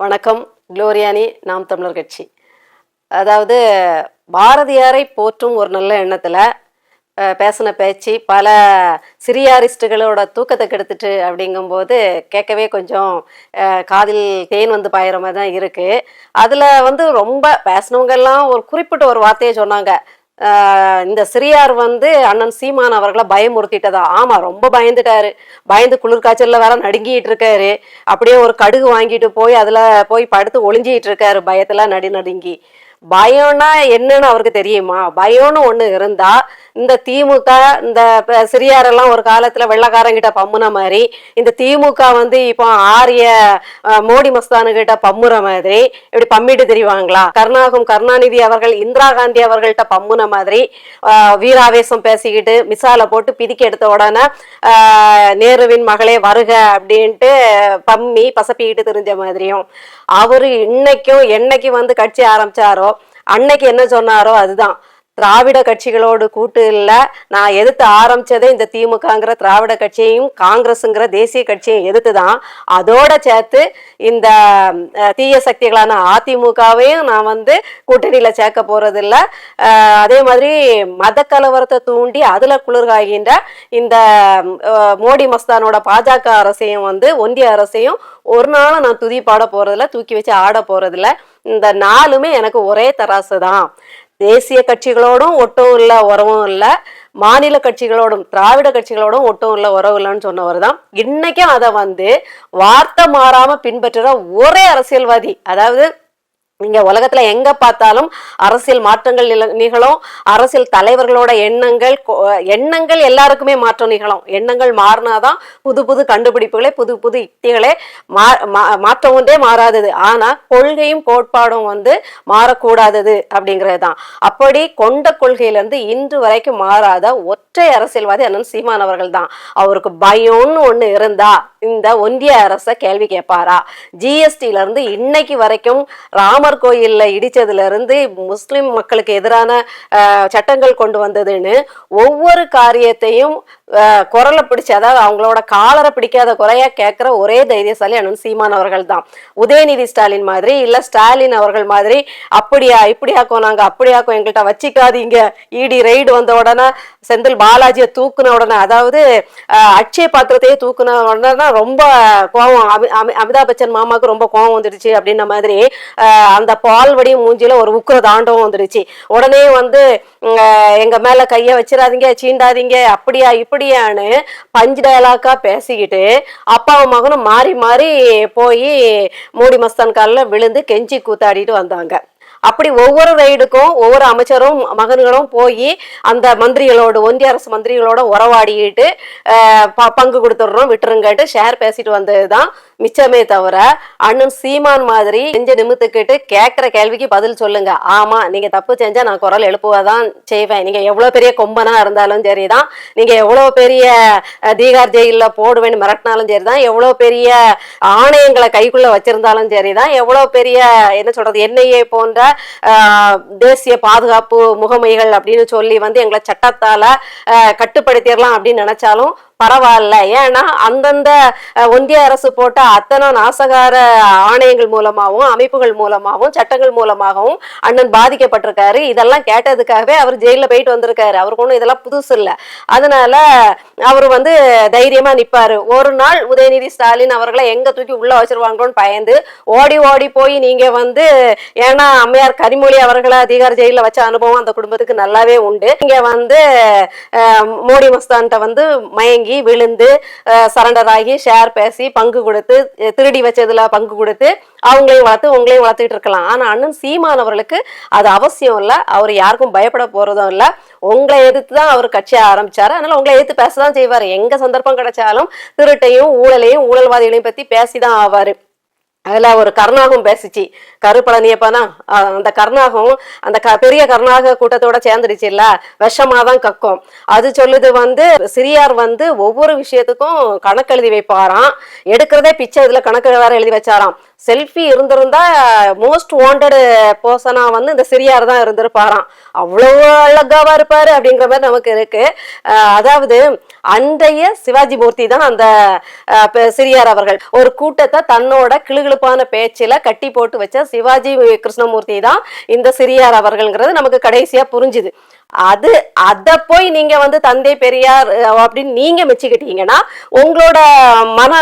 வணக்கம் குளோரியானி நாம் தமிழர் கட்சி. அதாவது பாரதியாரை போற்றும் ஒரு நல்ல எண்ணத்தில் பேசின பேச்சு பல சிரியாரிஸ்டுகளோட தூக்கத்தை கெடுத்துட்டு அப்படிங்கும்போது கேட்கவே கொஞ்சம் காதில் தேன் வந்து பாயிற மாதிரி தான் இருக்குது அதில் வந்து ரொம்ப பேசினவங்கெல்லாம் ஒரு குறிப்பிட்ட ஒரு வார்த்தையை சொன்னாங்க. இந்த சிறியார் வந்து அண்ணன் சீமான் அவர்களை பயமுறுத்திட்டதா? ஆமா ரொம்ப பயந்துட்டாரு. பயந்து குளிர்காய்ச்சல்ல வேற நடுங்கிட்டு இருக்காரு. அப்படியே ஒரு கடுகு வாங்கிட்டு போய் அதுல போய் படுத்து ஒளிஞ்சிட்டு இருக்காரு பயத்துல நடி நடுங்கி. பயம்னா என்னன்னு அவருக்கு தெரியுமா? பயம்னு ஒண்ணு இருந்தா இந்த திமுக இந்த ப- சிறியாரெல்லாம் ஒரு காலத்துல வெள்ளக்காரங்கிட்ட பம்முன மாதிரி இந்த திமுக வந்து இப்போ ஆரிய மோடி மஸ்தானுகிட்ட பம்முற மாதிரி இப்படி பம்மிட்டு தெரிவாங்களா? கருணாகும் கருணாநிதி அவர்கள் இந்திரா காந்தி அவர்கள்ட்ட பம்முன மாதிரி வீராவேசம் பேசிக்கிட்டு மிசால போட்டு பிதிக்கி எடுத்த உடனே நேருவின் மகளே வருக அப்படின்ட்டு பம்மி பசப்பிக்கிட்டு தெரிஞ்ச மாதிரியும். அவரு இன்னைக்கும் என்னைக்கு வந்து கட்சி ஆரம்பிச்சாரோ அன்னைக்கு என்ன சொன்னாரோ அதுதான். திராவிட கட்சிகளோடு கூட்டு இல்லை நான் எதிர்த்து ஆரம்பிச்சதே இந்த திமுகங்கிற திராவிட கட்சியையும் காங்கிரஸுங்கிற தேசிய கட்சியையும் எதிர்த்து தான் அதோட சேர்த்து இந்த தீய சக்திகளான அதிமுகவையும் நான் வந்து கூட்டணியில் சேர்க்க போறதில்ல. அதே மாதிரி மத கலவரத்தை தூண்டி அதில் குளிர்காகின்ற இந்த மோடி மஸ்தானோட பாஜக அரசையும் வந்து ஒன்றிய அரசையும் ஒரு நாளும் நான் துதி பாட போகிறதில்ல தூக்கி வச்சு ஆட போகிறதில்ல இந்த நாலுமே எனக்கு ஒரே தராசு தான் தேசிய கட்சிகளோடும் ஒட்டும் இல்லை உறவும் இல்லை மாநில கட்சிகளோடும் திராவிட கட்சிகளோடும் ஒட்டும் இல்லை உறவு இல்லைன்னு சொன்னவர் தான். இன்னைக்கும் அதை வந்து வார்த்தை மாறாம பின்பற்றுற ஒரே அரசியல்வாதி அதாவது நீங்க உலகத்துல எங்க பார்த்தாலும் அரசியல் மாற்றங்கள் நில- நிகழும். அரசியல் தலைவர்களோட எண்ணங்கள் எண்ணங்கள் எல்லாருக்குமே மாற்றம் நிகழும். எண்ணங்கள் மாறினாதான் புது புது கண்டுபிடிப்புகளே புது புது யுக்திகளே மா மா- மாற்றம் ஒன்றே மாறாதது. ஆனா கொள்கையும் கோட்பாடும் வந்து மாறக்கூடாதது அப்படிங்கிறது தான் அப்படி கொண்ட கொள்கையில இருந்து இன்று வரைக்கும் மாறாத ஒற்றை அரசியல்வாதி அண்ணன் சீமான் அவர்கள் தான் அவருக்கு பயம்னு ஒண்ணு இருந்தா இந்த ஒன்றிய அரசை கேள்வி கேட்பாரா? ஜிஎஸ்டியில இருந்து இன்னைக்கு வரைக்கும் ராம ராமர் கோயிலில் இடித்ததுலேருந்து முஸ்லீம் மக்களுக்கு எதிரான சட்டங்கள் கொண்டு வந்ததுன்னு ஒவ்வொரு காரியத்தையும் குரலை பிடிச்சி அதாவது அவங்களோட காலரை பிடிக்காத குறையாக கேட்குற ஒரே தைரியசாலி அண்ணன் சீமான் அவர்கள் தான். உதயநிதி ஸ்டாலின் மாதிரி இல்லை ஸ்டாலின் அவர்கள் மாதிரி அப்படியா இப்படியாக்கோ நாங்கள் அப்படியாக்கோ எங்கள்கிட்ட வச்சிக்காதீங்க இடி ரெய்டு வந்த உடனே செந்தில் பாலாஜியை தூக்குன உடனே அதாவது அக்ஷய அட்சய பாத்திரத்தையே தூக்குன உடனே தான் ரொம்ப கோவம். அமி- அமி- அமிதாப் பச்சன் மாமாவுக்கு ரொம்ப கோவம் வந்துடுச்சு அப்படின்ன மாதிரி அந்த அந்த பால்வடி மூஞ்சியில ஒரு உக்கிர தாண்டவம் வந்துடுச்சு. உடனே வந்து எங்க மேல கைய வச்சிடாதீங்க சீண்டாதீங்க அப்படியா இப்படியான்னு பஞ்சு டயலாக்கா பேசிக்கிட்டு அப்பாவும் மகனும் மாறி மாறி போய் மூடி மஸ்தான் காலில் விழுந்து கெஞ்சி கூத்தாடிட்டு வந்தாங்க. அப்படி ஒவ்வொரு ரைடுக்கும் ஒவ்வொரு அமைச்சரும் மகன்களும் போய் அந்த மந்திரிகளோடு ஒன்றிய அரசு மந்திரிகளோட உறவாடிக்கிட்டு ப- பங்கு கொடுத்துட்றோம் விட்டுருங்கட்டு ஷேர் பேசிட்டு வந்தது தான் மிச்சமே தவிர அண்ணன் சீமான் மாதிரி செஞ்ச நிமித்துக்கிட்டு கேட்குற கேள்விக்கு பதில் சொல்லுங்க. ஆமா நீங்க தப்பு செஞ்சா நான் குரல் எழுப்புவதான் செய்வேன். நீங்க எவ்வளவு பெரிய கொம்பனா இருந்தாலும் சரிதான். நீங்க எவ்வளவு பெரிய தீகார் ஜெயில போடுவேன்னு மிரட்டினாலும் சரிதான். எவ்வளவு பெரிய ஆணையங்களை கைக்குள்ள வச்சிருந்தாலும் சரிதான். எவ்வளவு பெரிய என்ன சொல்றது என்ஐஏ போன்ற தேசிய பாதுகாப்பு முகமைகள் அப்படின்னு சொல்லி வந்து எங்களை சட்டத்தால கட்டுப்படுத்திடலாம் அப்படின்னு நினைச்சாலும் பரவாயில்ல. ஏன்னா அந்தந்த ஒன்றிய அரசு போட்ட அத்தனை நாசகார ஆணையங்கள் மூலமாகவும் அமைப்புகள் மூலமாகவும் சட்டங்கள் மூலமாகவும் அண்ணன் பாதிக்கப்பட்டிருக்காரு. இதெல்லாம் கேட்டதுக்காகவே அவர் ஜெயிலில் போயிட்டு வந்திருக்காரு. அவருக்கு ஒன்றும் இதெல்லாம் புதுசு இல்லை. அதனால அவர் வந்து தைரியமா நிப்பாரு. ஒரு நாள் உதயநிதி ஸ்டாலின் அவர்களை எங்க தூக்கி உள்ள வச்சிருவாங்களோன்னு பயந்து ஓடி ஓடி போய் நீங்க வந்து ஏன்னா அம்மையார் கனிமொழி அவர்களை அதிகார ஜெயில வச்ச அனுபவம் அந்த குடும்பத்துக்கு நல்லாவே உண்டு. இங்க வந்து மோடி மஸ்தான்கிட்ட வந்து மயங்கி விழுந்து சரண்டர் ஆகி ஷேர் பேசி பங்கு கொடுத்து திருடி வச்சதுல பங்கு கொடுத்து அவங்களையும் வளர்த்து உங்களையும் வளர்த்துட்டு இருக்கலாம். ஆனா அண்ணன் சீமான் அவர்களுக்கு அது அவசியம் இல்லை. அவர் யாருக்கும் பயப்பட போறதும் இல்லை. உங்களை எதிர்த்து தான் அவர் கட்சியை ஆரம்பிச்சாரு. அதனால உங்களை எதிர்த்து பேசதான் செய்வாரு. எங்க சந்தர்ப்பம் கிடைச்சாலும் திருட்டையும் ஊழலையும் ஊழல்வாதிகளையும் பத்தி பேசிதான் ஆவாரு. அதில் ஒரு கருணாகம் பேசிச்சு. கருப்பழனியப்பனா அந்த கருணாகம் அந்த க பெரிய கருணாக கூட்டத்தோட சேர்ந்துடுச்சு விஷமாக விஷமாதான் கக்கும். அது சொல்லுது வந்து சிறியார் வந்து ஒவ்வொரு விஷயத்துக்கும் கணக்கு எழுதி வைப்பாராம். எடுக்கிறதே பிச்சை இதில் கணக்கு வேற எழுதி வச்சாராம். செல்ஃபி இருந்திருந்தா மோஸ்ட் வாண்டட் பர்சனா வந்து இந்த சிறியார் தான் இருந்திருப்பாராம். அவ்வளவு அழகாவா இருப்பாரு அப்படிங்கிற மாதிரி நமக்கு இருக்கு. அதாவது அன்றைய சிவாஜி மூர்த்தி தான் அந்த சிறியார் அவர்கள். ஒரு கூட்டத்தை தன்னோட கிளுகிழுப்பான பேச்சில கட்டி போட்டு வச்ச சிவாஜி கிருஷ்ணமூர்த்தி தான் இந்த சிறியார் அவர்கள்ங்கிறது நமக்கு கடைசியா புரிஞ்சுது. அது அத போய் நீங்க வந்து தந்தை பெரியார் அப்படின்னு நீங்க மெச்சுக்கிட்டீங்கன்னா உங்களோட மன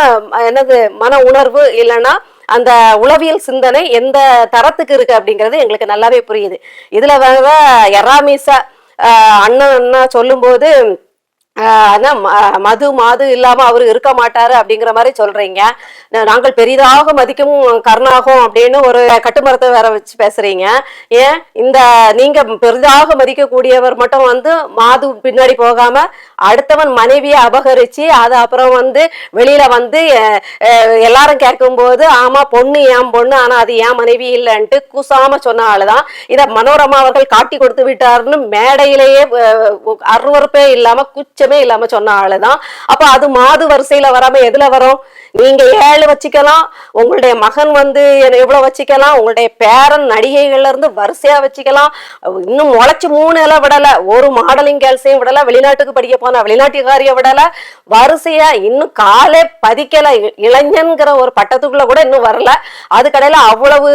என்னது மன உணர்வு இல்லைன்னா அந்த உளவியல் சிந்தனை எந்த தரத்துக்கு இருக்கு அப்படிங்கிறது எங்களுக்கு நல்லாவே புரியுது. இதுல வேற எராமிசா அண்ணன் அண்ணா சொல்லும்போது அதான் ம- மது மாது இல்லாம அவரு இருக்க மாட்டாரு அப்படிங்கிற மாதிரி சொல்றீங்க. நாங்கள் பெரிதாக மதிக்கும் கருணாகும் அப்படின்னு ஒரு கட்டுமரத்தை வேற வச்சு பேசுறீங்க. ஏன்? இந்த நீங்க பெரிதாக மதிக்கக்கூடியவர் மட்டும் வந்து மாது பின்னாடி போகாம அடுத்தவன் மனைவியை அபகரிச்சு அது அப்புறம் வந்து வெளியில வந்து எல்லாரும் கேட்கும் எல்லாரும் கேட்கும்போது ஆமா பொண்ணு ஏன் பொண்ணு? ஆனா அது ஏன் மனைவி இல்லைன்ட்டு கூசாம சொன்ன ஆளுதான். இத மனோரமா அவர்கள் காட்டி கொடுத்து விட்டாருன்னு மேடையிலேயே அருவறுப்பே இல்லாம குச்ச குச்சமே இல்லாம சொன்ன ஆளுதான். அப்ப அது மாது வரிசையில வராம எதுல வரும்? நீங்க ஏழு வச்சுக்கலாம். உங்களுடைய மகன் வந்து என்ன எவ்வளவு வச்சுக்கலாம்? உங்களுடைய பேரன் நடிகைகள்ல இருந்து வரிசையா வச்சுக்கலாம். இன்னும் முளைச்சு மூணு எல்லாம் விடல. ஒரு மாடலிங் கேர்ள்ஸையும் விடல. வெளிநாட்டுக்கு படிக்க போன வெளிநாட்டுக்காரிய விடல. வரிசையா இன்னும் காலே பதிக்கல. இளைஞன்கிற ஒரு பட்டத்துக்குள்ள கூட இன்னும் வரல. அதுக்கடையில அவ்வளவு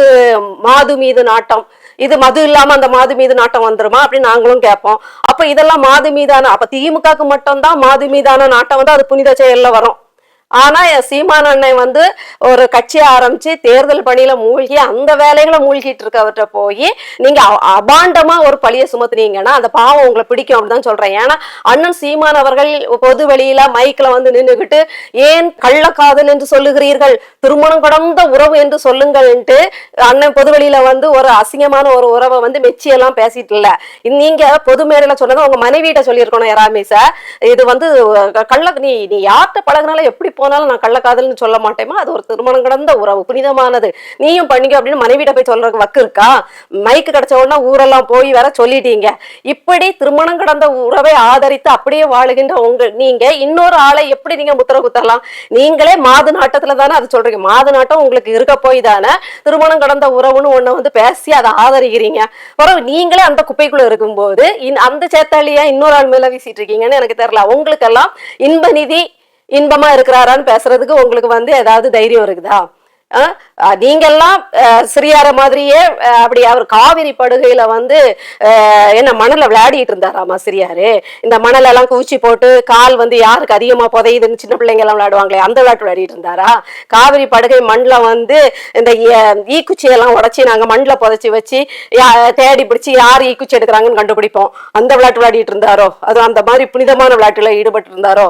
மாது மீது நாட்டம். இது மது இல்லாம அந்த மாது மீது நாட்டம் வந்துருமா அப்படின்னு நாங்களும் கேட்போம். அப்ப இதெல்லாம் மாது மீதான அப்ப திமுகக்கு மட்டும்தான் மாது மீதான நாட்டம் வந்து அது புனித செயல்ல வரும். ஆனா என் சீமான் அண்ணன் வந்து ஒரு கட்சியை ஆரம்பிச்சு தேர்தல் பணியில மூழ்கி அந்த வேலைகளை மூழ்கிட்டு இருக்கவர்கிட்ட போய் நீங்க அ- அபாண்டமா ஒரு பழிய சுமத்துனீங்கன்னா அந்த பாவம் உங்களை பிடிக்கும் அப்படிதான் சொல்றேன். ஏன்னா அண்ணன் சீமான் அவர்கள் பொது வெளியில மைக்ல வந்து நின்றுகிட்டு ஏன் கள்ளக்காதல் என்று சொல்லுகிறீர்கள்? திருமணம் கடந்த உறவு என்று சொல்லுங்கள்ன்ட்டு அண்ணன் பொது வெளியில வந்து ஒரு அசிங்கமான ஒரு உறவை வந்து மெச்சி எல்லாம் பேசிட்டு இல்ல. நீங்க பொது மேடையில சொன்னதை உங்க மனைவியிட்ட சொல்லியிருக்கணும் யாராமேச இது வந்து கள்ள நீ நீ யார்கிட்ட பழகுனாலும் எப்படி போனாலும் நான் கள்ளக்காதல்னு சொல்ல மாட்டேமா. அது ஒரு திருமணம் கடந்த உறவு புனிதமானது. நீயும் பண்ணிக்க அப்படின்னு மனைவிட்ட போய் சொல்றதுக்கு வக்கு இருக்கா? மைக்கு கிடைச்ச உடனே ஊரெல்லாம் போய் வேற சொல்லிட்டீங்க. இப்படி திருமணம் கடந்த உறவை ஆதரித்து அப்படியே வாழுகின்ற உங்க நீங்க இன்னொரு ஆளை எப்படி நீங்க முத்திர குத்தலாம் நீங்களே மாது நாட்டத்துல தானே அது சொல்றீங்க. மாது நாட்டம் உங்களுக்கு இருக்க போய் தானே. திருமணம் கடந்த உறவுன்னு ஒண்ணு வந்து பேசி அதை ஆதரிக்கிறீங்க. அப்புறம் நீங்களே அந்த குப்பைக்குள்ள இருக்கும்போது இன்- அந்த சேத்தாளியா இன்னொரு ஆள் மேல வீசிட்டு இருக்கீங்கன்னு எனக்கு தெரியல. உங்களுக்கெல்லாம் இன்ப நிதி இன்பமா இருக்கிறாரான்னு பேசுறதுக்கு உங்களுக்கு வந்து ஏதாவது தைரியம் இருக்குதா? அஹ் அஹ் நீங்கெல்லாம் சிறியார மாதிரியே அப்படி அவர் காவிரி படுகையில வந்து என்ன மணல விளையாடிட்டு இருந்தாராமா சிறியாரு? இந்த மணல் எல்லாம் போட்டு கால் வந்து யாருக்கு அதிகமா புதையுதுன்னு சின்ன பிள்ளைங்க எல்லாம் விளையாடுவாங்களே அந்த விளையாட்டு விளையாடிட்டு இருந்தாரா? காவிரி படுகை மண்ணில் வந்து இந்த ஈக்குச்சியெல்லாம் உடச்சி நாங்க மண்ணில் புதைச்சி வச்சு யா- தேடி பிடிச்சி யார் ஈக்குச்சி எடுக்கிறாங்கன்னு கண்டுபிடிப்போம். அந்த விளையாட்டு விளையாடிட்டு இருந்தாரோ? அது அந்த மாதிரி புனிதமான விளையாட்டுல ஈடுபட்டு இருந்தாரோ?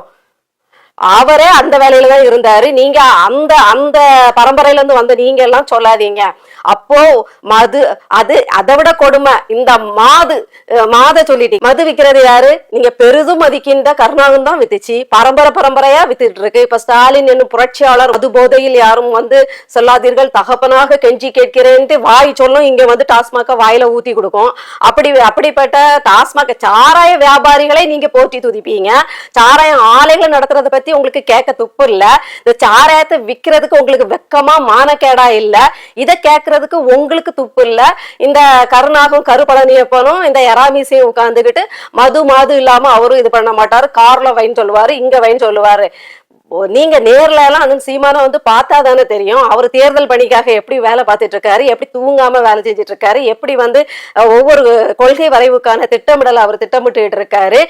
அவரே அந்த வேலையில தான் இருந்தாரு. நீங்க அந்த அந்த பரம்பரையில இருந்து வந்த நீங்க எல்லாம் சொல்லாதீங்க. அப்போ மது அது அதை விட கொடுமை. இந்த மாது மாத சொல்லிட்டீங்க. மது விக்கிறது யாரு? நீங்க பெரிதும் மதிக்கின்ற கருணாகம் தான் வித்துச்சு. பரம்பரை பரம்பரையா வித்துட்டு இருக்கு. இப்ப ஸ்டாலின் என்னும் புரட்சியாளர் மது போதையில் யாரும் வந்து சொல்லாதீர்கள். தகப்பனாக கெஞ்சி கேட்கிறேன்ட்டு வாய் சொல்லும் இங்க வந்து டாஸ்மாக வாயில ஊத்தி கொடுக்கும். அப்படி அப்படிப்பட்ட டாஸ்மாக சாராய வியாபாரிகளை நீங்க போற்றி துதிப்பீங்க. சாராயம் ஆலைகளை நடத்துறத பத்தி உங்களுக்கு கேட்க துப்பு இல்ல. இந்த சாராயத்தை விக்கிறதுக்கு உங்களுக்கு வெக்கமா மானக்கேடா இல்ல. இதை கேட்கறதுக்கு உங்களுக்கு துப்பு இல்ல. இந்த கருணாகும் கருப்பழனியப்பனும் இந்த எராமிசையும் உட்கார்ந்துகிட்டு மது மாது இல்லாம அவரும் இது பண்ண மாட்டாரு. கார்ல வைன் சொல்லுவாரு இங்க வைன் சொல்லுவாரு. நீங்க நேர்ல எல்லாம் அதுவும் சீமானம் வந்து பார்த்தா தானே தெரியும். அவர் தேர்தல் பணிக்காக எப்படி வேலை பார்த்துட்டு இருக்காரு எப்படி தூங்காம வேலை செஞ்சுட்டு இருக்காரு எப்படி வந்து ஒவ்வொரு கொள்கை வரைவுக்கான திட்டமிடல் அவர் திட்டமிட்டு இருக்காரு.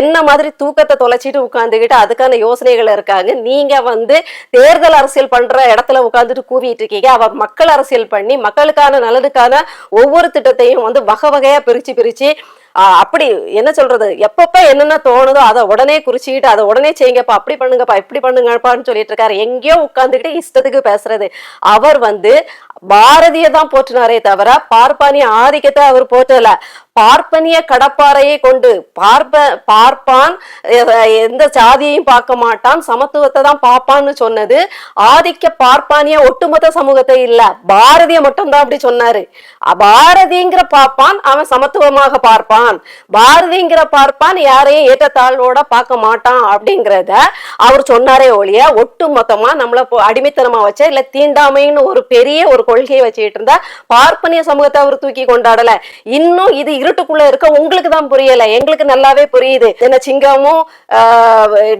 என்ன மாதிரி தூக்கத்தை தொலைச்சிட்டு உட்காந்துக்கிட்டு அதுக்கான யோசனைகள் இருக்காங்க. நீங்க வந்து தேர்தல் அரசியல் பண்ற இடத்துல உட்காந்துட்டு கூவிட்டு இருக்கீங்க. அவர் மக்கள் அரசியல் பண்ணி மக்களுக்கான நலனுக்கான ஒவ்வொரு திட்டத்தையும் வந்து வகை வகையா பிரிச்சு பிரிச்சு அப்படி என்ன சொல்றது? எப்பப்ப என்னென்ன தோணுதோ அதை உடனே குறிச்சிக்கிட்டு அதை உடனே செய்யுங்கப்பா அப்படி பண்ணுங்கப்பா இப்படி பண்ணுங்கப்பான்னு சொல்லிட்டு இருக்காரு. எங்கேயோ உட்காந்துக்கிட்டு இஷ்டத்துக்கு பேசுறது. அவர் வந்து பாரதியை தான் போற்றினாரே தவிர பார்ப்பானிய ஆதிக்கத்தை அவர் போற்றல. பார்ப்பனிய கடப்பாறையை கொண்டு பார்ப்ப பார்ப்பான் எந்த சாதியையும் பார்க்க மாட்டான் சமத்துவத்தை தான் பார்ப்பான்னு சொன்னது. ஆதிக்க பார்ப்பானிய ஒட்டுமொத்த சமூகத்தை இல்ல பாரதிய மட்டும்தான் அப்படி சொன்னாரு. பாரதிங்கிற பார்ப்பான் அவன் சமத்துவமாக பார்ப்பான். பாரதிங்கிற பார்ப்பான் யாரையும் ஏற்றத்தாழ்வோட பார்க்க மாட்டான் அப்படிங்கிறத அவர் சொன்னாரே ஒழிய ஒட்டு மொத்தமா நம்மள அடிமைத்தனமா வச்ச இல்ல தீண்டாமைன்னு ஒரு பெரிய ஒரு கொள்கையை வச்சுக்கிட்டு இருந்தா பார்ப்பனிய சமூகத்தை அவர் தூக்கி கொண்டாடல. இன்னும் இது இருட்டுக்குள்ள இருக்க உங்களுக்கு தான் புரியல. எங்களுக்கு நல்லாவே புரியுது. என்ன சிங்கமும்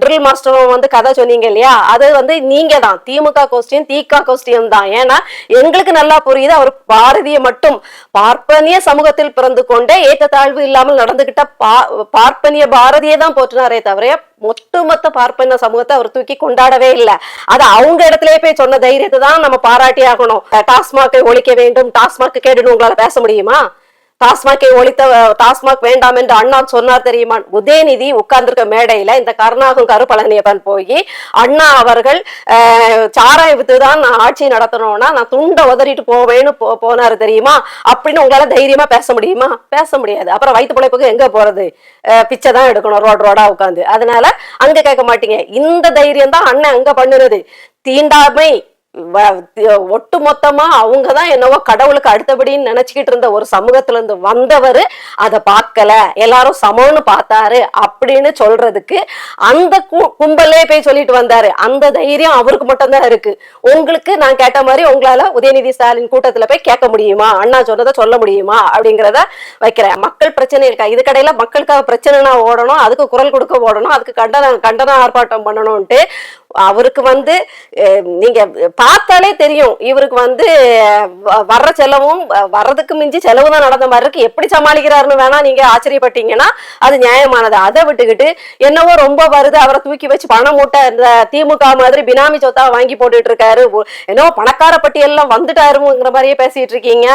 ட்ரில் மாஸ்டரும் வந்து கதை சொன்னீங்க இல்லையா? அது வந்து நீங்க தான். திமுக கோஷ்டியும் தீகா கோஷ்டியும் தான். ஏன்னா எங்களுக்கு நல்லா புரியுது. அவர் பாரதிய மட்டும் பார்ப்பனிய சமூகத்தில் பிறந்து கொண்டே ஏற்றத்தாழ்வு இல்லாமல் நடந்துகிட்ட பா பார்ப்பனிய பாரதியை தான் போற்றினாரே தவிர ஒட்டுமொத்த பார்ப்பன சமூகத்தை அவர் தூக்கி கொண்டாடவே இல்லை. அது அவங்க இடத்துலயே போய் சொன்ன தைரியத்தை தான் நம்ம பாராட்டி ஆகணும் டாஸ்மாக ஒழிக்க வேண்டும் டாஸ்மாக் கேடுன்னு உங்களால பேச முடியுமா? டாஸ்மாகை ஒழித்த டாஸ்மாக் வேண்டாம் என்று அண்ணா சொன்னார் தெரியுமா? உதயநிதி உட்கார்ந்திருக்க மேடையில இந்த கருணாகும் கருப்பழனியப்பன் போய் அண்ணா அவர்கள் சாராய வித்து தான் நான் ஆட்சி நடத்தணும்னா நான் துண்டை உதறிட்டு போவேன்னு போ போனாரு தெரியுமா? அப்படின்னு உங்களால தைரியமா பேச முடியுமா? பேச முடியாது. அப்புறம் வயிற்று பிழைப்புக்கு எங்க போறது? பிச்சை தான் எடுக்கணும் ரோடு ரோடா உட்காந்து அதனால அங்க கேட்க மாட்டீங்க. இந்த தைரியம் தான் அண்ணன் அங்க பண்ணுறது தீண்டாமை ஒட்டு மொத்தமா அவங்க தான் என்னவோ கடவுளுக்கு அடுத்தபடின்னு நினைச்சுக்கிட்டு இருந்த ஒரு சமூகத்துல இருந்து வந்தவர் அதை பார்க்கல. எல்லாரும் சமம்னு பார்த்தாரு அப்படின்னு சொல்றதுக்கு அந்த கும்பலே போய் சொல்லிட்டு வந்தாரு. அந்த தைரியம் அவருக்கு மட்டும்தான் இருக்கு. உங்களுக்கு நான் கேட்ட மாதிரி உங்களால உதயநிதி ஸ்டாலின் கூட்டத்துல போய் கேட்க முடியுமா? அண்ணா சொன்னதை சொல்ல முடியுமா? அப்படிங்கிறத வைக்கிறேன். மக்கள் பிரச்சனை இருக்கா? இது கடையில மக்களுக்காக பிரச்சனைனா ஓடணும் அதுக்கு குரல் கொடுக்க ஓடணும் அதுக்கு கண்டன கண்டன ஆர்ப்பாட்டம் பண்ணணும்ட்டு அவருக்கு வந்து நீங்க பார்த்தாலே தெரியும். இவருக்கு வந்து வ- வர்ற செலவும் வர்றதுக்கு மிஞ்சி செலவு தான் நடந்த மாதிரி இருக்கு. எப்படி சமாளிக்கிறாருன்னு வேணா நீங்க ஆச்சரியப்பட்டீங்கன்னா அது நியாயமானது. அதை விட்டுக்கிட்டு என்னவோ ரொம்ப வருது அவரை தூக்கி வச்சு பணம் மூட்டை இந்த திமுக மாதிரி பினாமி சொத்தா வாங்கி போட்டுட்டு இருக்காரு என்னவோ பணக்கார பட்டியல்லாம் வந்துட்டாருங்கிற மாதிரியே பேசிட்டு இருக்கீங்க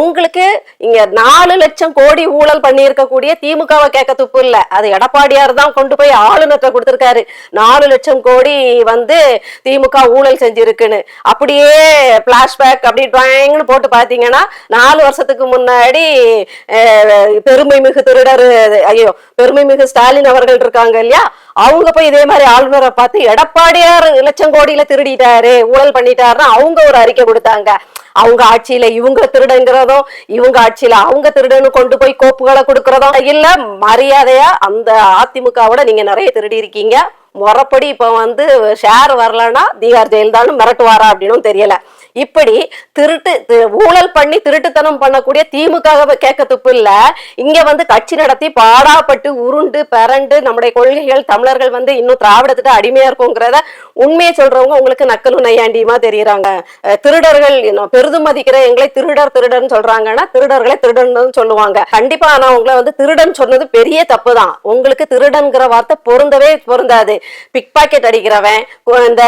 உங்களுக்கு இங்க நாலு லட்சம் கோடி ஊழல் பண்ணியிருக்கக்கூடிய திமுகவை கேட்க துப்பு இல்லை. அது எடப்பாடியார் தான் கொண்டு போய் ஆளுநர்கிட்ட கொடுத்துருக்காரு. நாலு லட்சம் கோடி வந்து திமுக ஊழல் செஞ்சிருக்குன்னு. அப்படியே பிளாஷ்பேக் அப்படி ட்ராயிங்னு போட்டு பாத்தீங்கன்னா நாலு வருஷத்துக்கு முன்னாடி பெருமை மிகு திருடர் ஐயோ பெருமை மிகு ஸ்டாலின் அவர்கள் இருக்காங்க இல்லையா? அவங்க போய் இதே மாதிரி ஆளுநரை பார்த்து எடப்பாடியார் லட்சம் கோடியில திருடிட்டாரு ஊழல் பண்ணிட்டாருன்னா அவங்க ஒரு அறிக்கை கொடுத்தாங்க. அவங்க ஆட்சியில இவங்க திருடுங்கிறதும் இவங்க ஆட்சியில அவங்க திருடன்னு கொண்டு போய் கோப்புகளை கொடுக்கறதும் இல்ல மரியாதையா அந்த அதிமுகவோட நீங்க நிறைய திருடி இருக்கீங்க முறப்படி இப்போ வந்து ஷேர் வரலன்னா தீகார் ஜெயலலிதான்னு மிரட்டுவாரா அப்படின்னும் தெரியல. இப்படி திருட்டு தி- ஊழல் பண்ணி திருட்டுத்தனம் பண்ணக்கூடிய திமுக கேட்க துப்பு இல்ல. இங்க வந்து கட்சி நடத்தி பாடாப்பட்டு உருண்டு பரண்டு நம்முடைய கொள்கைகள் தமிழர்கள் வந்து இன்னும் திராவிடத்திட்ட அடிமையா இருக்குங்கிறத உண்மையை சொல்றவங்க உங்களுக்கு நக்கலும் நையாண்டியுமா தெரியுறாங்க. திருடர்கள் இன்னும் பெரிதும் மதிக்கிற எங்களை திருடர் திருடர்னு சொல்றாங்கன்னா திருடர்களை திருடன் சொல்லுவாங்க. கண்டிப்பா ஆனா உங்களை வந்து திருடன் சொன்னது பெரிய தப்பு தான் உங்களுக்கு திருடன்கிற வார்த்தை பொருந்தவே பொருந்தாது. பிக் பாக்கெட் அடிக்கிறவன் இந்த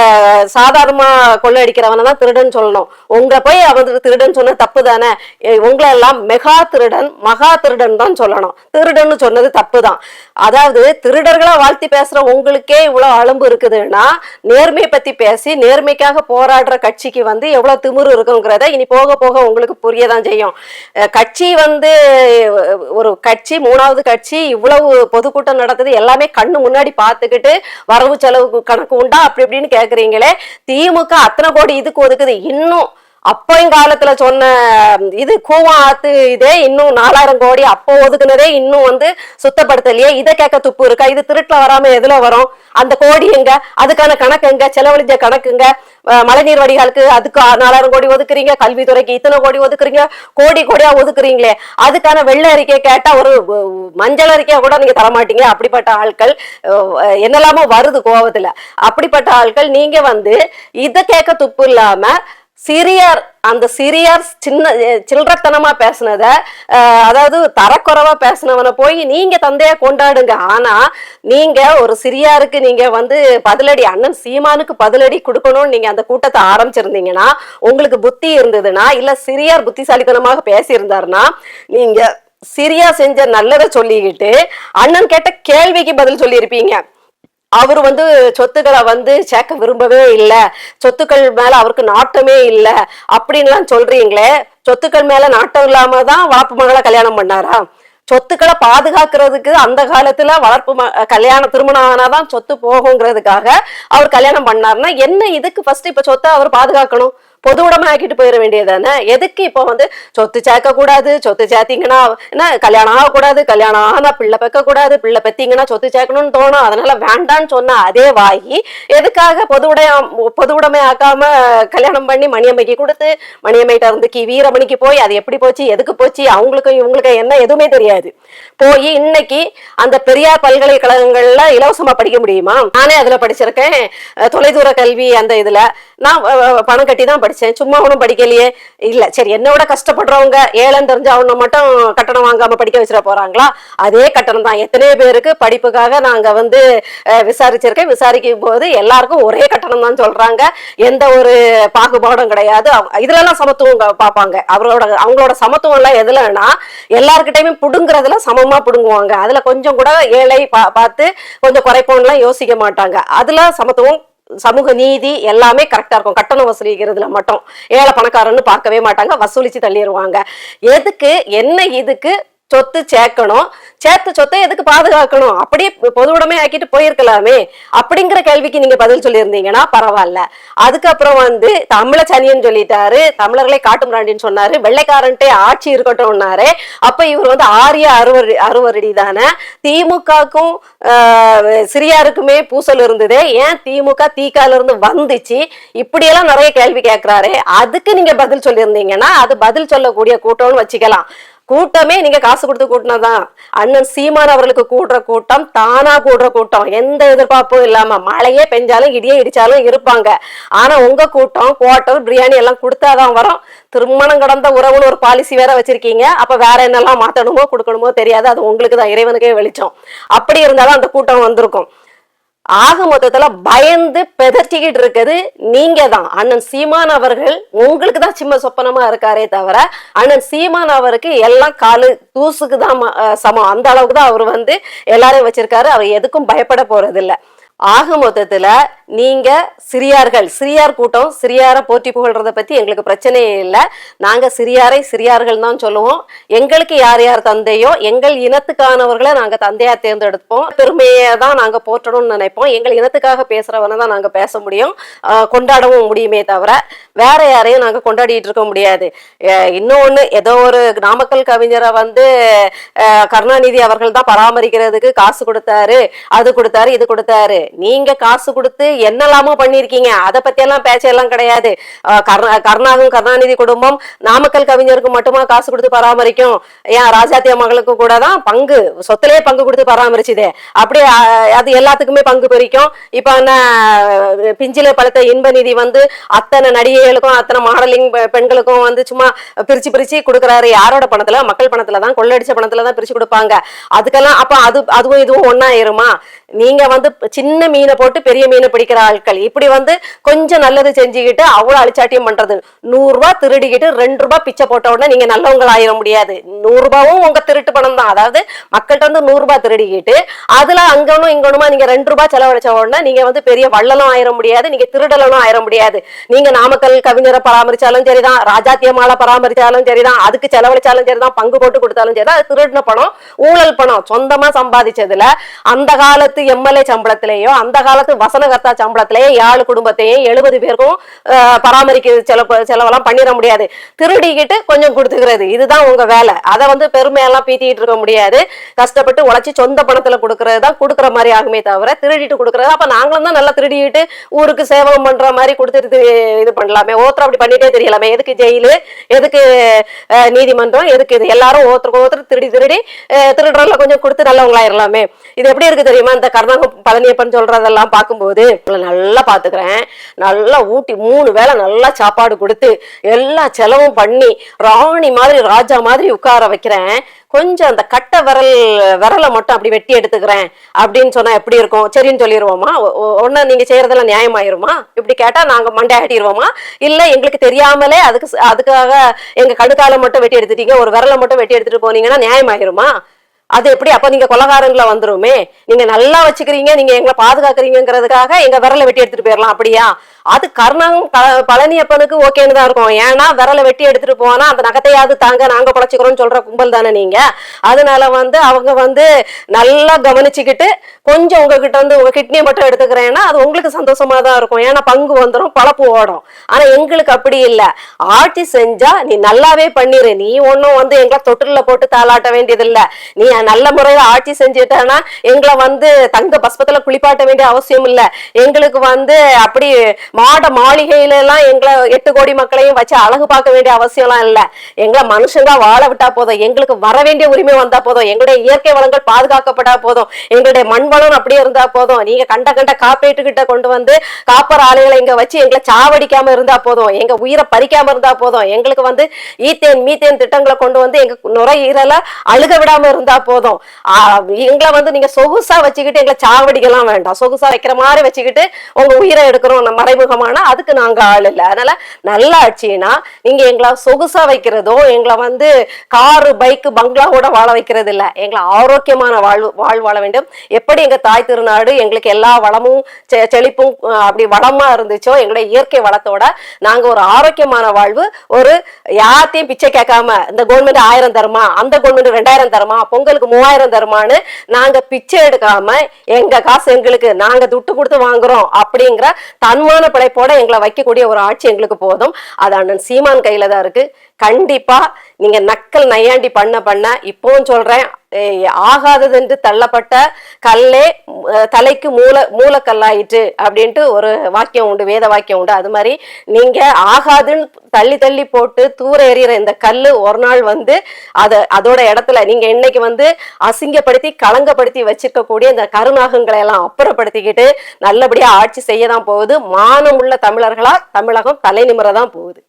சாதாரணமா கொள்ளை அடிக்கிறவனை தான் திருடன் சொல்லணும். உங்களை போய் அவன் திருடன் சொன்ன தப்பு தானே? உங்களை எல்லாம் மெகா திருடன் மகா திருடன் தான் சொல்லணும். திருடன்னு சொன்னது தப்பு தான். அதாவது திருடர்களா வாழ்த்தி பேசுற உங்களுக்கே இவ்வளவு அலும்பு இருக்குதுன்னா நேர்மையை பத்தி பேசி நேர்மைக்காக போராடுற கட்சிக்கு வந்து எவ்வளவு திமிரு இருக்குங்கிறத இனி போக போக உங்களுக்கு புரியதான் செய்யும். கட்சி வந்து ஒரு கட்சி மூணாவது கட்சி இவ்வளவு பொதுக்கூட்டம் நடத்துது எல்லாமே கண்ணு முன்னாடி பார்த்துக்கிட்டு வரவு செலவு கணக்கு உண்டா? அப்படி இப்படின்னு கேக்குறீங்களே திமுக அத்தனை கோடி இதுக்கு ஒதுக்குது. இன்னும் அப்போங்காலத்துல சொன்ன இது கூவம் ஆத்து இதே இன்னும் நாலாயிரம் கோடி அப்போ ஒதுக்குனதே இன்னும் வந்து சுத்தப்படுத்தலையே. இதை கேட்க துப்பு இருக்கா? இது திருட்டுல வராம எதுல வரும்? அந்த கோடி எங்க? அதுக்கான கணக்கு எங்க? செலவழிஞ்ச கணக்குங்க மழைநீர் வடிகாலுக்கு அதுக்கு நாலாயிரம் கோடி ஒதுக்குறீங்க. கல்வித்துறைக்கு இத்தனை கோடி ஒதுக்குறீங்க. கோடி கோடியா ஒதுக்குறீங்களே. அதுக்கான வெள்ள அறிக்கை கேட்டா ஒரு மஞ்சள் அறிக்கையா கூட நீங்க தரமாட்டீங்க. அப்படிப்பட்ட ஆட்கள் என்னெல்லாமோ வருது கோவத்துல. அப்படிப்பட்ட ஆட்கள் நீங்க வந்து இதை கேட்க துப்பு இல்லாம சிறியார் அந்த சிறியார் சின்ன சில்லறத்தனமா பேசினத அதாவது தரக்குறைவா பேசினவனை போய் நீங்க தந்தையா கொண்டாடுங்க. ஆனா நீங்க ஒரு சிறியாருக்கு நீங்க வந்து பதிலடி அண்ணன் சீமானுக்கு பதிலடி கொடுக்கணும்னு நீங்க அந்த கூட்டத்தை ஆரம்பிச்சிருந்தீங்கன்னா உங்களுக்கு புத்தி இருந்ததுன்னா இல்ல சிறியார் புத்திசாலித்தனமாக பேசியிருந்தாருன்னா நீங்க சிறியா செஞ்ச நல்லதை சொல்லிக்கிட்டு அண்ணன் கேட்ட கேள்விக்கு பதில் சொல்லியிருப்பீங்க. அவர் வந்து சொத்துக்களை வந்து சேர்க்க விரும்பவே இல்லை. சொத்துக்கள் மேல அவருக்கு நாட்டமே இல்லை. அப்படின்லாம் சொல்றீங்களே சொத்துக்கள் மேல நாட்டம் இல்லாம தான் வளர்ப்பு மகளை கல்யாணம் பண்ணாரா? சொத்துக்களை பாதுகாக்கிறதுக்கு அந்த காலத்துல வளர்ப்பு ம கல்யாணம் திருமணம் ஆனாதான் சொத்து போகுங்கிறதுக்காக அவர் கல்யாணம் பண்ணாருன்னா என்ன இதுக்கு ஃபர்ஸ்ட் இப்ப சொத்தை அவர் பாதுகாக்கணும்? பொது உடைமை ஆக்கிட்டு போயிட வேண்டியதானே எதுக்கு இப்போ வந்து சொத்து சேர்க்க கூடாது சொத்து சேர்த்தீங்கன்னா என்ன கல்யாணம் ஆகக்கூடாது கல்யாணம் ஆனா பிள்ளை பெக்க கூடாது பிள்ளை பெத்தீங்கன்னா சொத்து சேர்க்கணும்னு தோணும். அதனால வேண்டான்னு சொன்ன அதே வாகி எதுக்காக பொது உடைய பொது உடைமை ஆக்காம கல்யாணம் பண்ணி மணியம்மைக்கு கொடுத்து மணியம்மைகிட்ட இருந்து வீரமணிக்கு போய் அது எப்படி போச்சு எதுக்கு போச்சு அவங்களுக்கும் இவங்களுக்கும் என்ன எதுவுமே தெரியாது. போய் இன்னைக்கு அந்த பெரியார் பல்கலைக்கழகங்கள்ல இலவசமா படிக்க முடியுமா? நானே அதுல படிச்சிருக்கேன். தொலைதூர கல்வி அந்த இதுல. நான் பணம் கட்டி தான் படிச்சேன். சும்மா ஒன்றும் படிக்கலையே. இல்ல சரி என்னோட கஷ்டப்படுறவங்க ஏழம் தெரிஞ்ச அவனை மட்டும் கட்டணம் வாங்காம படிக்க வச்சிட போறாங்களா? அதே கட்டணம் தான். எத்தனையோ பேருக்கு படிப்புக்காக நாங்க வந்து விசாரிச்சிருக்கேன். விசாரிக்கும் போது எல்லாருக்கும் ஒரே கட்டணம் தான் சொல்றாங்க. எந்த ஒரு பாகுபாடும் கிடையாது. இதுலலாம் சமத்துவம் பார்ப்பாங்க அவரோட அவங்களோட சமத்துவம் எல்லாம் எதுலன்னா எல்லாருக்கிட்டையுமே புடுங்குறதுல சமமா புடுங்குவாங்க. அதுல கொஞ்சம் கூட ஏழை பா பார்த்து கொஞ்சம் குறைப்போம்லாம் யோசிக்க மாட்டாங்க. அதுல சமத்துவம் சமூக நீதி எல்லாமே கரெக்டா இருக்கும். கட்டணம் வசூலிக்கிறதுல மட்டும். ஏழை பணக்காரன்னு பார்க்கவே மாட்டாங்க. வசூலிச்சு தள்ளிடுவாங்க எதுக்கு? என்ன இதுக்கு? சொத்து சேர்க்கணும். சேர்த்த சொத்தை எதுக்கு பாதுகாக்கணும்? அப்படியே பொது உடைமை ஆக்கிட்டு போயிருக்கலாமே. அப்படிங்கிற கேள்விக்கு நீங்க பதில் சொல்லியிருந்தீங்கன்னா பரவாயில்ல. அதுக்கப்புறம் வந்து தமிழ சனியன் சொல்லிட்டாரு. தமிழர்களை காட்டு மிராண்டின்னு சொன்னாரு. வெள்ளைக்காரன்ட்டே ஆட்சி இருக்கட்டும்னாரு. அப்ப இவர் வந்து ஆரிய அறுவரி அறுவரடி தானே. திமுகக்கும் சிறியாருக்குமே பூசல் இருந்தது. ஏன் திமுக தீக்கால இருந்து வந்துச்சு? இப்படியெல்லாம் நிறைய கேள்வி கேட்கிறாரு. அதுக்கு நீங்க பதில் சொல்லியிருந்தீங்கன்னா அது பதில் சொல்லக்கூடிய கூட்டம்னு வச்சுக்கலாம். கூட்டமே நீங்க காசு கொடுத்து கூட்டினதான். அண்ணன் சீமான் அவர்களுக்கு கூடுற கூட்டம் தானா கூடுற கூட்டம். எந்த எதிர்பார்ப்பும் இல்லாம மழையே பெஞ்சாலும் இடியே இடிச்சாலும் இருப்பாங்க. ஆனா உங்க கூட்டம் குவார்ட்டர் பிரியாணி எல்லாம் கொடுத்தாதான் வரும். திருமணம் கடந்த உறவுன்னு ஒரு பாலிசி வேற வச்சிருக்கீங்க. அப்ப வேற என்னெல்லாம் மாத்தணுமோ கொடுக்கணுமோ தெரியாது. அது உங்களுக்கு தான் இறைவனுக்கே வெளிச்சம். அப்படி இருந்தாலும் அந்த கூட்டம் வந்திருக்கும். ஆக மொத்தத்துல பயந்து பெதர்த்திக்கிட்டு இருக்குது. நீங்க தான் அண்ணன் சீமான் அவர்கள் உங்களுக்கு தான் சிம்ம சொப்பனமா இருக்காரே தவிர அண்ணன் சீமான் அவருக்கு எல்லாம் காலு தூசுக்கு தான் சமம். அந்த அளவுக்கு தான் அவர் வந்து எல்லாரையும் வச்சிருக்காரு. அவர் எதுக்கும் பயப்பட போறது இல்லை ஆக மொத்தத்துல நீங்க சிறியார்கள் சிறியார் கூட்டம் சிறியாரை போற்றி புகழ்றத பத்தி எங்களுக்கு பிரச்சனையே இல்லை. நாங்க சிறியாரை சிறியார்கள் தான் சொல்லுவோம். எங்களுக்கு யார் யார் தந்தையோ எங்கள் இனத்துக்கானவர்களை நாங்க தந்தையா தேர்ந்தெடுப்போம். பெருமையை தான் நாங்க போற்றணும்னு நினைப்போம். எங்கள் இனத்துக்காக பேசுறவனை தான் நாங்க பேச முடியும். கொண்டாடவும் முடியுமே தவிர வேற யாரையும் நாங்க கொண்டாடிட்டு இருக்க முடியாது. அஹ் இன்னொன்னு ஏதோ ஒரு நாமக்கல் கவிஞரை வந்து கருணாநிதி அவர்கள் தான் பராமரிக்கிறதுக்கு காசு கொடுத்தாரு அது கொடுத்தாரு இது கொடுத்தாரு. நீங்க காசு கொடுத்து என்னெல்லாமோ பண்ணிருக்கீங்க அதை பத்தி எல்லாம் பேச்செல்லாம் கிடையாது. கருணாகும் கருணாநிதி குடும்பம் நாமக்கல் கவிஞருக்கு மட்டுமா காசு கொடுத்து பராமரிக்கும்? ஏன் ராஜாத்திய மகளுக்கு கூட தான் பங்கு சொத்துலயே பங்கு கொடுத்து பராமரிச்சுதே. அப்படியே அது எல்லாத்துக்குமே பங்கு பிரிக்கும் இப்ப என்ன பிஞ்சில பழுத்த இன்ப நிதி வந்து அத்தனை நடிகைகளுக்கும் அத்தனை மாடலிங் பெண்களுக்கும் வந்து சும்மா பிரிச்சு பிரிச்சு கொடுக்குறாரு. யாரோட பணத்துல? மக்கள் பணத்துல தான். கொள்ளடிச்ச பணத்துல தான் பிரிச்சு கொடுப்பாங்க. அதுக்கெல்லாம் அப்ப அது அதுவும் இதுவும் ஒன்னாயிருமா நீங்க வந்து சின்ன மீனை போட்டு பெரிய மீனை பிடிக்கிற ஆட்கள். இப்படி வந்து கொஞ்சம் நல்லது செஞ்சுக்கிட்டு அவ்வளவு அழிச்சாட்டியம் பண்றது. நூறு ரூபாய் திருடிக்கிட்டு ரெண்டு ரூபாய் பிச்சை போட்ட உடனே நீங்க நல்லவங்க ஆயிட முடியாது. நூறு ரூபாவும் உங்க திருட்டு பணம் தான். அதாவது மக்கள்கிட்ட வந்து நூறு ரூபாய் திருடிக்கிட்டு அதுல அங்கனும் இங்கனுமா நீங்க ரெண்டு ரூபாய் செலவழிச்ச உடனே நீங்க வந்து பெரிய வள்ளலும் ஆயிட முடியாது நீங்க திருடலும் ஆயிட முடியாது. நீங்க நாமக்கல் கவிஞரை பராமரிச்சாலும் சரிதான் ராஜாத்தியமால பராமரிச்சாலும் சரிதான் அதுக்கு செலவழிச்சாலும் சரிதான் பங்கு போட்டு கொடுத்தாலும் சரிதான் அது திருடின பணம் ஊழல் பணம் சொந்தமா சம்பாதிச்சதுல அந்த காலத்து எம்எல்ஏ சம்பளத்திலேயோ அந்த காலத்து வசனகர்த்தா சம்பளத்திலேயே ஏழு குடும்பத்தையும் எழுபது பேருக்கும் பராமரிக்க செலவு செலவெல்லாம் பண்ணிட முடியாது. திருடிக்கிட்டு கொஞ்சம் கொடுத்துக்கிறது இதுதான் உங்க வேலை. அதை வந்து பெருமையெல்லாம் பீத்திக்கிட்டு இருக்க முடியாது. கஷ்டப்பட்டு உழைச்சி சொந்த பணத்துல கொடுக்கறது தான் கொடுக்குற மாதிரி ஆகுமே தவிர திருடிட்டு கொடுக்கறது அப்ப நாங்களும் தான் நல்லா திருடிட்டு ஊருக்கு சேவகம் பண்ற மாதிரி கொடுத்துட்டு இது- பண்ணலாமே. ஒருத்தர் அப்படி பண்ணிட்டே தெரியலாமே. எதுக்கு ஜெயிலு? எதுக்கு நீதிமன்றம்? எதுக்கு இது? எல்லாரும் ஒருத்தருக்கு ஒருத்தர் திருடி திருடி திருடுறதுல கொஞ்சம் கொடுத்து நல்லவங்களாயிரலாமே. இது எப்படி இருக்கு தெரியுமா? இந்த கர்நாடகம் பழனியப்பன் சொல்றதெல்லாம் பார்க்கும்போது நல்லா பாத்துக்கிறேன் நல்லா ஊட்டி மூணு வேளை நல்லா சாப்பாடு கொடுத்து எல்லா செலவும் பண்ணி ராணி மாதிரி ராஜா மாதிரி உட்கார வைக்கிறேன். கொஞ்சம் அந்த கட்டை விரல் விரலை மட்டும் அப்படி வெட்டி எடுத்துக்கிறேன். அப்படின்னு சொன்னா எப்படி இருக்கும்? சரின்னு சொல்லிடுவோமா ஒன்னு நீங்க செய்யறதெல்லாம் நியாயமாயிருமா? இப்படி கேட்டா நாங்க மண்டை ஆட்டிடுவோமா? இல்ல எங்களுக்கு தெரியாமலே அதுக்கு அதுக்காக எங்க கடுக்கால மட்டும் வெட்டி எடுத்துட்டீங்க. ஒரு விரலை மட்டும் வெட்டி எடுத்துட்டு போனீங்கன்னா நியாயமாயிருமா? அது எப்படி? அப்ப நீங்க கொலகாரங்கள வந்துருமே. நீங்க நல்லா வச்சுக்கிறீங்க நீங்க எங்களை பாதுகாக்கிறீங்கிறதுக்காக எங்க விரலை வெட்டி எடுத்துட்டு போயிடலாம் அப்படியா? அது கர்ணம் பழனி பழனியப்பனுக்கு ஓகேன்னு தான் இருக்கும். ஏன்னா விரலை வெட்டி எடுத்துட்டு போனா அந்த நகத்தையாவது தாங்க நாங்க பழச்சிக்கிறோம்னு சொல்ற கும்பல் தானே நீங்க. அதனால வந்து அவங்க வந்து நல்லா கவனிச்சுக்கிட்டு கொஞ்சம் உங்ககிட்ட வந்து உங்க கிட்னியை மட்டும் எடுத்துக்கிறேன்னா அது உங்களுக்கு சந்தோஷமா தான் இருக்கும். ஏன்னா பங்கு வந்துடும் பழப்பு ஓடும். ஆனா எங்களுக்கு அப்படி இல்லை. ஆட்சி செஞ்சா நீ நல்லாவே பண்ணிரு. நீ ஒன்றும் வந்து எங்களை தொட்டில போட்டு தாளாட்ட வேண்டியதில்லை. நீ நல்ல முறையில ஆட்சி செஞ்சுட்டேன்னா எங்களை வந்து தங்க பஸ்பத்துல குளிப்பாட்ட வேண்டிய அவசியம் இல்ல. எங்களுக்கு வந்து அப்படி மாட மாளிகையில எல்லாம் எங்களை எட்டு கோடி மக்களையும் வச்சு அழகு பார்க்க வேண்டிய அவசியம்லாம் இல்ல. எங்களை மனுஷங்களா வாழ விட்டா போதும். எங்களுக்கு வர வேண்டிய உரிமை வந்தா போதும். எங்களுடைய இயற்கை வளங்கள் பாதுகாக்கப்பட்டா போதும். எங்களுடைய மண் வளம் அப்படியே இருந்தா போதும். நீங்க கண்ட கண்ட காப்பீட்டு கிட்ட கொண்டு வந்து காப்பர் ஆலைகளை இங்க வச்சு எங்களை சாவடிக்காம இருந்தா போதும். எங்க உயிரை பறிக்காம இருந்தா போதும். எங்களுக்கு வந்து ஈத்தேன் மீத்தேன் திட்டங்களை கொண்டு வந்து எங்க நுரையீரல அழுக விடாம இருந்தா போதும். எங்களை வந்து நீங்க சொகுசா வச்சுக்கிட்டு எங்களை சாவடிக்கலாம் வேண்டாம். சொகுசா வைக்கிற மாதிரி வச்சுக்கிட்டு உங்க உயிரை எடுக்கிறோம் மறைமுகமான அதுக்கு நாங்க ஆள் இல்லை. அதனால நல்ல ஆட்சினா நீங்க எங்களை சொகுசா வைக்கிறதோ எங்களை வந்து காரு பைக்கு பங்களாவோட வாழ வைக்கிறது இல்ல. எங்களை ஆரோக்கியமான வாழ்வு வாழ் வாழ வேண்டும். எப்படி எங்க தாய் திருநாடு எங்களுக்கு எல்லா வளமும் செ- செழிப்பும் அப்படி வளமா இருந்துச்சோ எங்களுடைய இயற்கை வளத்தோட நாங்க ஒரு ஆரோக்கியமான வாழ்வு ஒரு யார்த்தையும் பிச்சை கேட்காம இந்த கவர்மெண்ட் ஆயிரம் தருமா அந்த கவர்மெண்ட் ரெண்டாயிரம் தருமா பொங்கலுக்கு மூவாயிரம் தருமானு நாங்க பிச்சை எடுக்காம எங்க காசு எங்களுக்கு நாங்க துட்டு கொடுத்து வாங்குறோம் அப்படிங்கிற தன்மான பிழைப்போட எங்களை வைக்கக்கூடிய ஒரு ஆட்சி எங்களுக்கு போதும். அது அண்ணன் சீமான் கையில தான் இருக்கு. கண்டிப்பா நீங்க நக்கல் நையாண்டி பண்ண பண்ண இப்பவும் சொல்றேன் ஆகாததென்று தள்ளப்பட்ட கல்லே தலைக்கு மூல மூலக்கல்லாயிற்று அப்படின்ட்டு ஒரு வாக்கியம் உண்டு வேத வாக்கியம் உண்டு. அது மாதிரி நீங்க ஆகாதுன்னு தள்ளி தள்ளி போட்டு தூர எறிகிற இந்த கல்லு ஒரு நாள் வந்து அதை அதோட இடத்துல நீங்க இன்னைக்கு வந்து அசிங்கப்படுத்தி களங்கப்படுத்தி வச்சிருக்கக்கூடிய இந்த கருநாகங்களை எல்லாம் அப்புறப்படுத்திக்கிட்டு நல்லபடியா ஆட்சி செய்ய தான் போகுது. மானம் உள்ள தமிழர்களா தமிழகம் தலை நிமிர தான் போகுது.